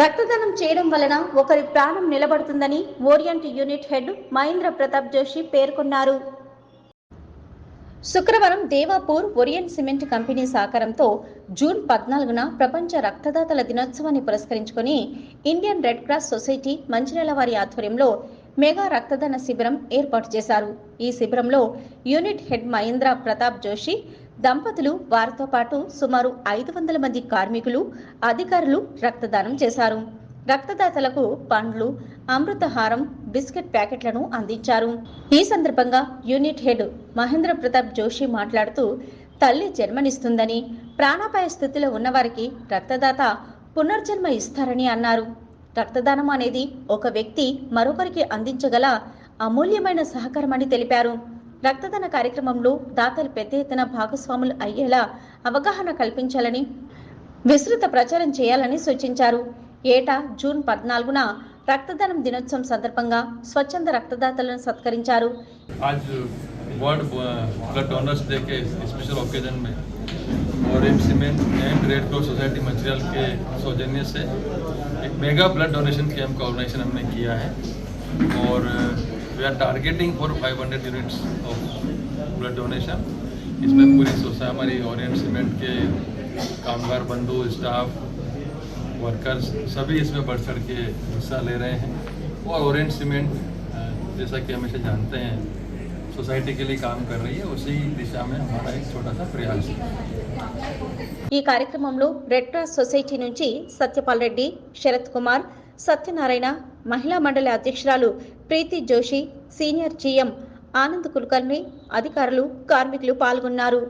రక్తదానం చేయడం వలన ఒకరి ప్రాణం నిలబడుతుందని Orient unit head Mahendra Pratap Joshi పేర్కొన్నారు. శుక్రవారం దేవాపూర్ ఒరియంట్ సిమెంట్ కంపెనీ సహకారంతో జూన్ పద్నాలుగున ప్రపంచ రక్తదాతల దినోత్సవాన్ని పురస్కరించుకొని Indian Red Cross Society Mancherial వారి ఆధ్వర్యంలో మెగా రక్తదాన శిబిరం ఏర్పాటు చేశారు. ఈ శిబిరంలో యూనిట్ హెడ్ మహేంద్ర ప్రతాప్ జోషి దంపతులు వారితో పాటు సుమారు ఐదు వందల మంది కార్మికులు అధికారులు రక్తదానం చేశారు. రక్తదాతలకు పండ్లు అమృతహారం బిస్కెట్ ప్యాకెట్లను అందించారు. ఈ సందర్భంగా యూనిట్ హెడ్ మహేంద్ర ప్రతాప్ జోషి మాట్లాడుతూ తల్లి జన్మనిస్తుందని ప్రాణాపాయ స్థితిలో ఉన్నవారికి రక్తదాత పునర్జన్మ ఇస్తారని అన్నారు. రక్తదానం అనేది ఒక వ్యక్తి మరొకరికి అందించగల అమూల్యమైన సహకారమని తెలిపారు. రక్తదాన కార్యక్రమంలో దాతలు పెద్ద ఎత్తున భాగస్వాములు అయ్యేలా అవగాహన కల్పించాలని విస్తృత ప్రచారం చేయాలని సూచించారు ఏటా జూన్ పద్నాలుగున రక్తదానం దినోత్సవం సందర్భంగా స్వచ్ఛంద రక్తదాతలను సత్కరించారు आज वर्ल्ड ब्लड डोनर्स डे के स्पेशल ओकेजन में और M cement and red cross society Mancherial के सौजन्य से एक मेगा ब्लड डोनेशन कैंप का ऑर्गेनाइजेशन हमने किया है और we are targeting for 500 units of blood donation इसमें पूरी सोसाइटी हमारी ओरिएंट सीमेंट के कामगार बंधु स्टाफ वर्कर्स सभी इसमें बढ़ चढ़ के हिस्सा ले रहे हैं और ओरेंज सीमेंट अ, जैसा कि हमेशा जानते हैं सोसाइटी के लिए काम कर रही है उसी दिशा में हमारा एक छोटा सा प्रयास है ఈ కార్యక్రమంలో రెడ్ క్రాస్ సొసైటీ నుంచి సత్యపాల్ రెడ్డి శరత్ కుమార్ సత్యనారాయణ మహిళా మండలి అధ్యక్షురాలు ప్రీతి జోషి సీనియర్ జీఎం ఆనంద్ కుల్కర్ణి అధికారులు కార్మికులు పాల్గొన్నారు.